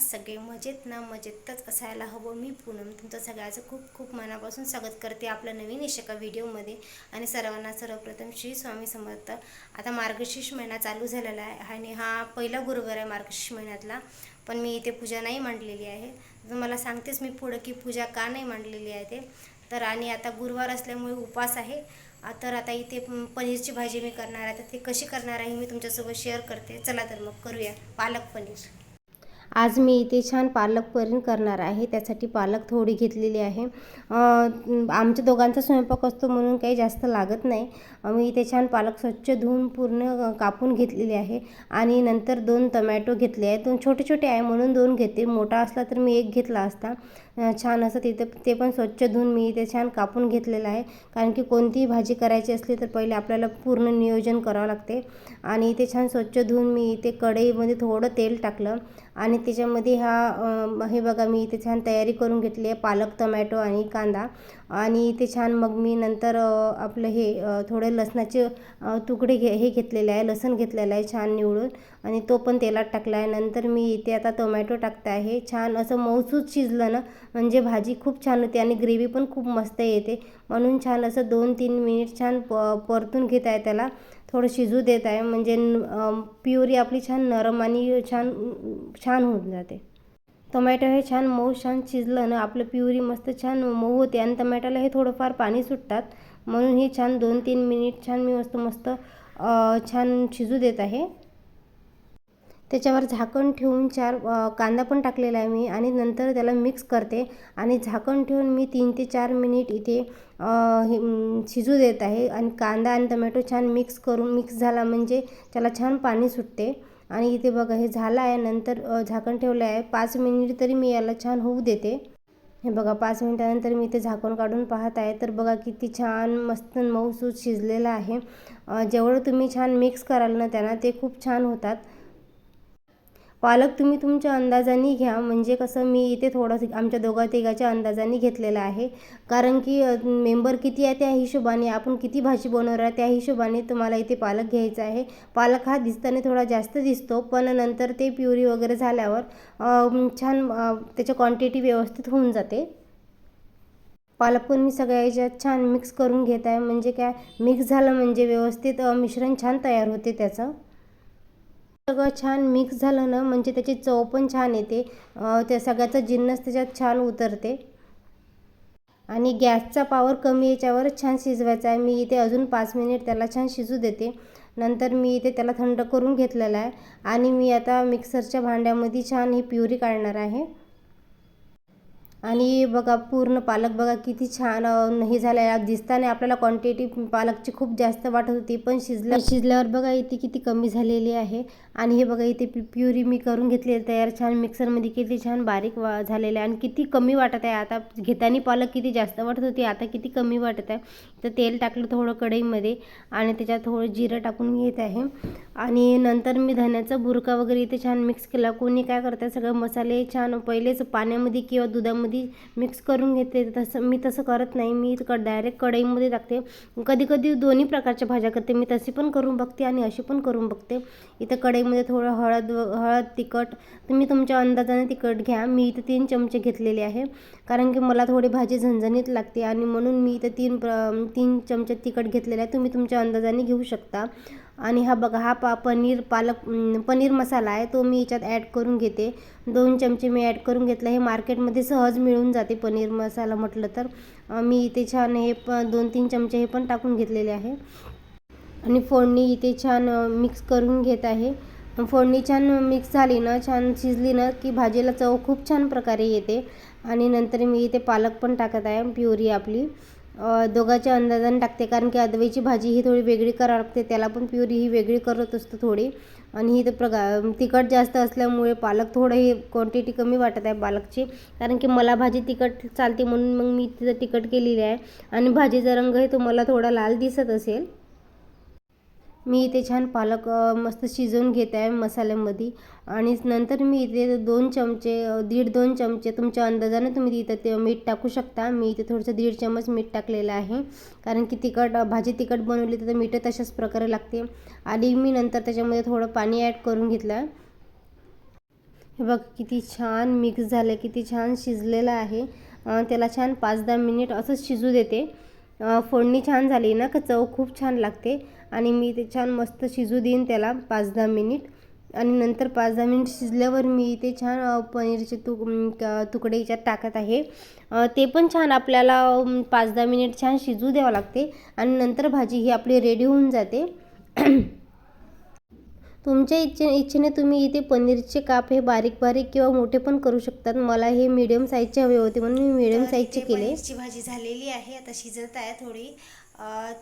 सगळे? मजेत ना? मजेतच असायला हवं मी पूनम. तुमचं सगळ्याचं खूप खूप मनापासून स्वागत करते आपल्या नवीन एका व्हिडिओमध्ये. आणि सर्वांना सर्वप्रथम श्री स्वामी समर्थ. आता मार्गशीर्ष महिना चालू झालेला आहे आणि हा पहिला गुरुवार आहे मार्गशीर्ष महिन्यातला. पण मी इथे पूजा नाही मांडलेली आहे. तर मला सांगतेच मी पुढं की पूजा का नाही मांडलेली आहे ते. तर आणि आता गुरुवार असल्यामुळे उपवास आहे. तर आता इथे पनीरची भाजी मी करणार आहे. तर ते कशी करणार आहे मी तुमच्यासोबत शेअर करते. चला तर मग करूया. पालक पनीर. आज मी इथे छान पालक पनीर करणार आहे. त्यासाठी पालक थोडी घेतलेली आहे. आमच्या दोघांचा स्वयंपाक असतो म्हणून काही जास्त लागत नाही. मी इथे छान पालक स्वच्छ धुवून पूर्ण कापून घेतलेली आहे. आणि नंतर दोन टमॅटो घेतले आहे दोन छोटे छोटे आहे म्हणून दोन घेते. मोठा असला तर मी एक घेतला असता. छान असं तिथं ते पण स्वच्छ धुवून मी इथे छान कापून घेतलेलं आहे. कारण की कोणतीही भाजी करायची असली तर पहिले आपल्याला पूर्ण नियोजन करावं लागते. आणि इथे छान स्वच्छ धुवून मी इथे कढईमध्ये थोडं तेल टाकलं. आणि त्याच्यामध्ये हा हे बघा मी इथे छान तयारी करून घेतली आहे पालक टमॅटो आणि कांदा. आणि इथे छान मग मी नंतर आपलं हे थोडे लसणाचे तुकडे घे हे घेतलेले आहे लसण घेतलेलं आहे छान निवडून. आणि तो पण तेलात टाकला आहे. नंतर मी इथे आता टोमॅटो टाकते आहे. छान असं मऊसूत शिजलं ना म्हणजे भाजी खूप छान होते आणि ग्रेव्ही पण खूप मस्त येते. म्हणून छान असं दोन तीन मिनिट छान प परतून घेत आहे त्याला. थोडं शिजू देत आहे. म्हणजे प्युरी आपली छान नरम आणि छान छान होऊन जाते. टोमॅटो हे छान मऊ छान शिजलं ना आपलं प्युरी मस्त छान मऊ होते आणि टोमॅटोला हे थोडंफार पाणी सुटतात. म्हणून हे छान दोन तीन मिनिट छान मी मस्त मस्त छान शिजू देत आहे. त्याच्यावर झाकण ठेवून चार कांदा पण टाकलेला आहे मी आणि नंतर त्याला मिक्स करते आणि झाकण ठेवून मी तीन ते चार मिनिट इथे हे शिजू देत आहे आणि कांदा आणि टमॅटो छान मिक्स करून मिक्स झाला म्हणजे त्याला छान पाणी सुटते. आणि इथे बघा हे झालं आहे. नंतर झाकण ठेवलं आहे. पाच मिनिट तरी मी याला छान होऊ देते. हे बघा पाच मिनिटानंतर मी ते झाकण काढून पाहत आहे. तर बघा किती छान मस्त मऊसूत शिजलेलं आहे. जेवढं तुम्ही छान मिक्स कराल ना त्यांना ते खूप छान होतात. पालक तुम्ही तुमच्या अंदाजाने घ्या. म्हणजे कसं मी इथे थोडंसं आमच्या दोघा तिघाच्या अंदाजाने घेतलेलं आहे. कारण की मेंबर किती आहे त्या हिशोबाने आपण किती भाजी बनवणार आहे त्या हिशोबाने तुम्हाला इथे पालक घ्यायचा आहे. पालक हा दिसताना थोडा जास्त दिसतो पण नंतर ते प्युरी वगैरे झाल्यावर छान त्याच्या क्वांटिटी व्यवस्थित होऊन जाते. पालक पण मी सगळ्या याच्यात छान मिक्स करून घेत आहे. म्हणजे काय मिक्स झालं म्हणजे व्यवस्थित मिश्रण छान तयार होते त्याचं. सगळं छान मिक्स झालं ना म्हणजे त्याची चव पण छान येते. त्या सगळ्याचा जिन्नस त्याच्यात छान उतरते. आणि गॅसचा पावर कमी याच्यावरच छान शिजवायचा आहे. मी इथे अजून पाच मिनिट त्याला छान शिजू देते. नंतर मी इथे त्याला थंड करून घेतलेला आहे. आणि मी आता मिक्सरच्या भांड्यामध्ये छान ही प्युरी काढणार आहे. आणि बघा पूर्ण पालक बघा किती छान हे झालं आहे दिसताना आपल्याला क्वांटिटी पालकची खूप जास्त वाटत होती पण शिजल्या शिजल्यावर बघा इथे किती कमी झालेली आहे. आणि हे बघा इथे प्युरी मी करून घेतलेली तयार छान. मिक्सरमध्ये किती छान बारीक वा झालेलं आहे. आणि किती कमी वाटत आहे. आता घेताना पालक किती जास्त वाटत होती आता किती कमी वाटत आहे. तर तेल टाकलं थोडं कढईमध्ये आणि त्याच्यात थोडं जिरं टाकून घेत आहे. आणि नंतर मी धण्याचा बुरका वगैरे इथे छान मिक्स केला. कोणी काय करतं सगळं मसाले छान पहिलेच पाण्यामध्ये किंवा दुधामध्ये मिक्स करून घेते. तसं मी तसं करत नाही. मी क डायरेक्ट कढईमध्ये टाकते. कधी कधी दोन्ही प्रकारच्या भाज्या करते. मी तशी पण करून बघते आणि अशी पण करून बघते. इथं कढईमध्ये थोडं हळद हळद तिखट तुम्ही तुमच्या अंदाजाने तिखट घ्या. मी इथं तीन चमचे घेतलेले आहे. कारण की मला थोडी भाजी झणझणीत लागते आणि म्हणून मी इथं तीन प्र तीन चमचे तिखट घेतलेले आहे. तुम्ही तुमच्या अंदाजाने घेऊ शकता. आणि हा बघा हा पा पनीर पालक पनीर मसाला आहे तो मी याच्यात ॲड करून घेते. दोन चमचे मी ॲड करून घेतला. हे मार्केटमध्ये सहज मिळून जाते पनीर मसाला म्हटलं तर. मी इथे छान हे प दोन तीन चमचे हे पण टाकून घेतलेले आहे. आणि फोडणी इथे छान मिक्स करून घेत आहे. फोडणी छान मिक्स झाली ना छान शिजली ना की भाजीला चव खूप छान प्रकारे येते. आणि नंतर मी इथे पालक पण टाकत आहे प्युरी आपली. दोघाच्या अंदाजाने टाकते. कारण की अदवेची भाजी ही थोडी वेगळी करावी लागते. त्याला पण प्युरी ही वेगळी करत असतो थोडी. आणि ही तर प्रगा तिखट जास्त असल्यामुळे पालक थोडं ही क्वांटिटी कमी वाटत आहे पालकची. कारण की मला भाजी तिखट चालते म्हणून मग मी तिथं तिखट केलेली आहे. आणि भाजीचा रंग आहे तो मला थोडा लाल दिसत असेल. मी इथे छान पालक मस्त शिजवून घेत आहे मसाल्यामध्ये. आणि नंतर मी इथे दोन चमचे दीड दोन चमचे तुमच्या अंदाजाने तुम्ही इथं ते मीठ टाकू शकता. मी इथे थोडंसं दीड चमच मीठ टाकलेलं आहे. कारण की तिखट भाजी तिखट बनवली तर मीठ तशाच प्रकारे लागते. आणि मी नंतर त्याच्यामध्ये थोडं पाणी ॲड करून घेतलं. हे बघ किती छान मिक्स झालं किती छान शिजलेलं आहे. त्याला छान पाच दहा मिनिट असंच शिजू देते. फोडणी छान झाली ना का चव खूप छान लागते. आणि मी ते छान मस्त शिजू देईन त्याला पाच दहा मिनिट. आणि नंतर पाच दहा मिनिट शिजल्यावर मी इथे छान पनीरचे तुक तुकडे याच्यात टाकत आहे. ते पण छान आपल्याला पाच दहा मिनिट छान शिजू द्यावं लागते. आणि नंतर भाजी ही आपली रेडी होऊन जाते. तुमच्या इच्छे इच्छेने तुम्ही इथे पनीरचे काप हे बारीक बारीक किंवा मोठे पण करू शकतात. मला हे मीडियम साईजचे हवे होते म्हणून मी मीडियम साईजचे केले. भाजी झालेली आहे. आता शिजत आहे थोडी.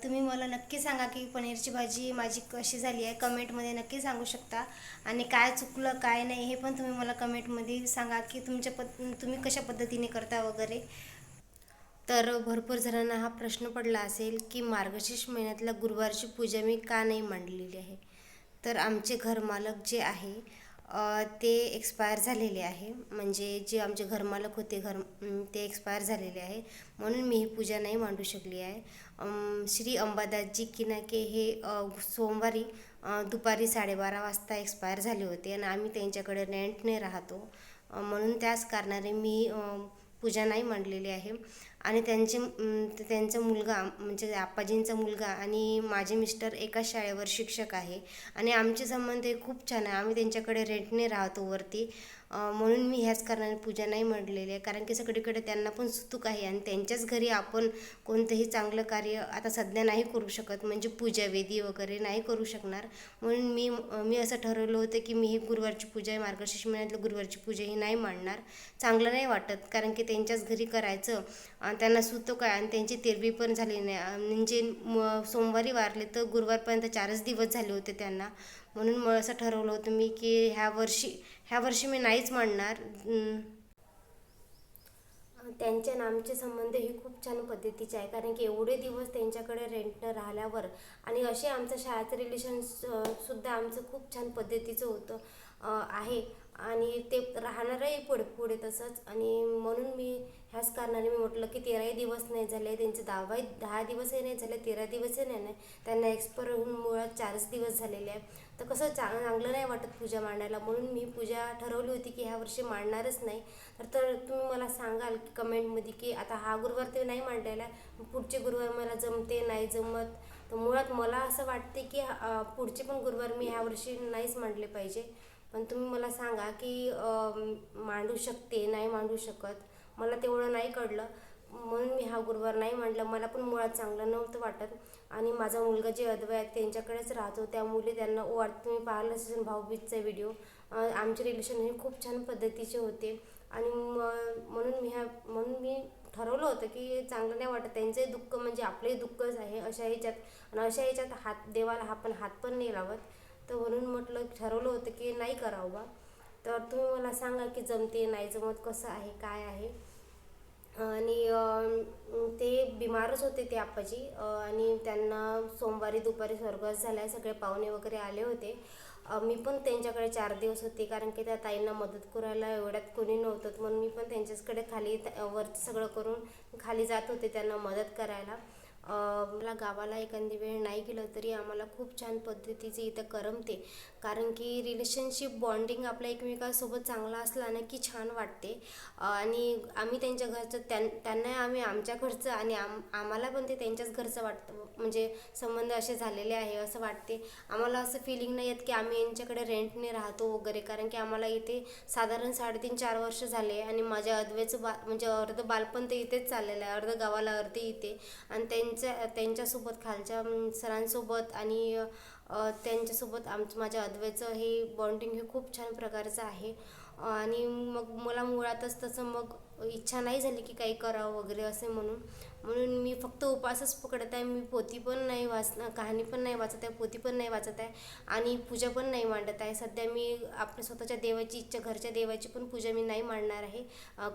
तुम्ही मला नक्की सांगा की पनीरची भाजी माझी कशी झाली आहे. कमेंटमध्ये नक्की सांगू शकता. आणि काय चुकलं काय नाही हे पण तुम्ही मला कमेंटमध्ये सांगा की तुमच्या पद तुम्ही कशा पद्धतीने करता वगैरे. तर भरपूर जणांना हा प्रश्न पडला असेल की मार्गशीर्ष महिन्यातल्या गुरुवारची पूजा मी का नाही मांडलेली आहे. तर आमचे घरमालक जे आहे ते एक्सपायर झालेले आहे. म्हणजे जे आमचे घरमालक होते घर ते एक्सपायर झालेले आहे. म्हणून मी ही पूजा नाही मांडू शकली आहे. श्री अंबादासजी किनाके हे सोमवारी दुपारी साडेबारा वाजता एक्सपायर झाले होते आणि आम्ही त्यांच्याकडे रेंटने राहतो. म्हणून त्याच कारणाने मी पूजा नाही मांडलेली आहे. आणि त्यांचे त्यांचा मुलगा म्हणजे आप्पाजींचा मुलगा आणि माझे मिस्टर एकाच शाळेवर शिक्षक आहे. आणि आमचे संबंध हे खूप छान आहे. आम्ही त्यांच्याकडे रेंटने राहतो वरती. म्हणून मी ह्याच कारणाने पूजा नाही म्हटलेली आहे. कारण की सगळीकडे त्यांना पण सुतूक आहे आणि त्यांच्याच घरी आपण कोणतंही चांगलं कार्य आता सध्या नाही करू शकत. म्हणजे पूजावेदी वगैरे नाही करू शकणार. म्हणून मी मी असं ठरवलं होतं की मी ही गुरुवारची पूजा मार्गशीर्ष महिन्यातलं गुरुवारची पूजा ही नाही मांडणार. चांगलं नाही वाटत. कारण की त्यांच्याच घरी करायचं. आणि त्यांना सुतूक आहे आणि त्यांची तेरवी पण झाली नाही. म्हणजे म सोमवारी वारले तर गुरुवारपर्यंत चारच दिवस झाले होते त्यांना. म्हणून मग असं ठरवलं होतं मी की ह्या वर्षी ह्या वर्षी मी नाहीच मांडणार. त्यांचे आणि आमचे संबंध हे खूप छान पद्धतीचे आहे. कारण की एवढे दिवस त्यांच्याकडे रेंटनं राहिल्यावर आणि असे आमचं शाळेचं रिलेशन सुद्धा आमचं खूप छान पद्धतीचं होतं आहे. आणि ते राहणारही पुढे पुढे तसंच. आणि म्हणून मी ह्याच कारणाने मी म्हटलं की तेराही दिवस नाही झाले त्यांचे दहावाही दहा दिवसही नाही झाले तेरा दिवसही नाही नाही. त्यांना एक्सपायर होऊन मुळात चारच दिवस झालेले आहे तर कसं चांग चांगलं नाही वाटत पूजा मांडायला. म्हणून मी पूजा ठरवली होती की ह्या वर्षी मांडणारच नाही. तर तर तुम्ही मला सांगाल की कमेंटमध्ये की आता हा गुरुवार ते नाही मांडायला. पुढचे गुरुवार मला जमते नाही जमत? तर मुळात मला असं वाटते की पुढचे पण गुरुवार मी ह्या वर्षी नाहीच मांडले पाहिजे. पण तुम्ही मला सांगा की मांडू शकते नाही मांडू शकत? मला तेवढं नाही कळलं. म्हणून मी हा गुरुवार नाही मांडला. मला पण मुळात चांगलं नव्हतं वाटत. आणि माझा मुलगा जे अदवय आहेत त्यांच्याकडेच राहतो त्यामुळे त्यांना वाट तुम्ही पाहिलं असेल भाऊबीजचा व्हिडिओ आमचे रिलेशन हे खूप छान पद्धतीचे होते. आणि म- म्हणून मी ह्या म्हणून मी ठरवलं होतं की चांगलं नाही वाटत. त्यांचंही दुःख म्हणजे आपलंही दुःखच आहे अशा ह्याच्यात. आणि अशा ह्याच्यात हात देवाला आपण हात पण नाही लावत. तर म्हणून म्हटलं ठरवलं होतं की नाही करावं बा. तर तुम्ही मला सांगा की जमते नाही जमत कसं आहे काय आहे? आणि ते बिमारच होते ते आप्पाजी. आणि त्यांना सोमवारी दुपारी स्वर्गवास झाला सगळे पाहुणे वगैरे आले होते. मी पण त्यांच्याकडे चार दिवस होते कारण की त्या ताईंना मदत करायला एवढ्यात कोणी नव्हतं. म्हणून मी पण त्यांच्याचकडे खाली वरचं सगळं करून खाली जात होते त्यांना मदत करायला. मला गावाला एखादी वेळ नाही गेलं तरी आम्हाला खूप छान पद्धतीचे इथं करमते. कारण की रिलेशनशिप बॉन्डिंग आपल्या एकमेकांसोबत चांगला असला ना की छान वाटते. आणि आम्ही त्यांच्या घरचं त्यां त्यांना आम्ही आमच्या घरचं आणि आम आम्हाला पण ते त्यांच्याच घरचं वाटतं म्हणजे संबंध असे झालेले आहे असं वाटते. आम्हाला असं फिलिंग नाही येत की आम्ही यांच्याकडे रेंटने राहतो वगैरे. कारण की आम्हाला इथे साधारण साडेतीन चार वर्ष झाले आणि माझ्या अदवेचं बा म्हणजे अर्ध बालपण ते इथेच चाललेलं आहे. अर्ध गावाला अर्धे इथे. आणि त्यांच्या त्यांच्यासोबत खालच्या सरांसोबत आणि त्यांच्यासोबत आमचं माझ्या अद्वैचं हे बॉन्डिंग हे खूप छान प्रकारचं आहे. आणि मग मला मुळातच तसं मग इच्छा नाही झाली की काही करावं वगैरे असे म्हणून. म्हणून मी फक्त उपासच पकडत आहे. मी पोथी पण नाही वाचणं कहाणी पण नाही वाचत आहे पोथी पण नाही वाचत आहे आणि पूजा पण नाही मांडत आहे. सध्या मी आपल्या स्वतःच्या देवाची इच्छा घरच्या देवाची पण पूजा मी नाही मांडणार आहे.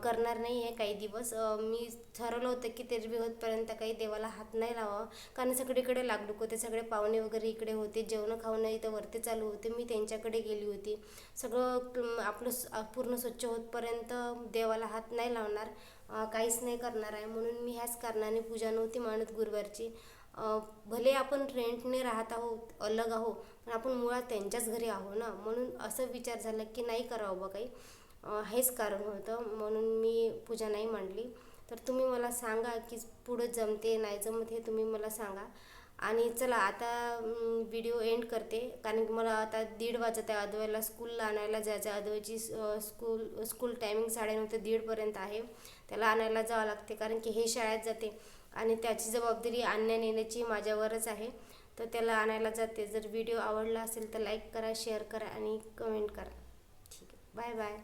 करणार नाही आहे काही दिवस. मी ठरवलं होतं की तेरवी होतपर्यंत काही देवाला हात नाही लावावं. कारण सगळीकडे लागडूक होते सगळे पाहुणे वगैरे इकडे होते जेवणं खावणं इथं वरती चालू होते. मी त्यांच्याकडे गेली होती. सगळं आपलं पूर्ण स्वच्छ होतपर्यंत देवाला हात नाही लावणार. काहीच नाही करणार आहे. म्हणून मी ह्याच कारणाने पूजा नव्हती मानत गुरुवारची. भले आपण रेंटने राहत आहोत अलग आहो पण आपण मुळात त्यांच्याच घरी आहो ना. म्हणून असं विचार झाला की नाही करावं बा काही. हेच कारण होतं. म्हणून मी पूजा नाही मांडली. तर तुम्ही मला सांगा की पुढं जमते नाही जमत हे तुम्ही मला सांगा. आणि चला आता व्हिडिओ एंड करते. कारण की मला आता दीड वाजत आहे. अद्वैला स्कूलला आणायला जायचं आहे. अद्वैची स्कूल स्कूल टायमिंग साडेनऊ ते दीडपर्यंत आहे. त्याला आणायला जावं लागते. कारण की हे शाळेत जाते. आणि त्याची जबाबदारी आणण्या नेण्याची माझ्यावरच आहे. तर त्याला आणायला जाते. जर व्हिडिओ आवडला असेल तर लाईक करा शेअर करा आणि कमेंट करा. ठीक आहे. Bye bye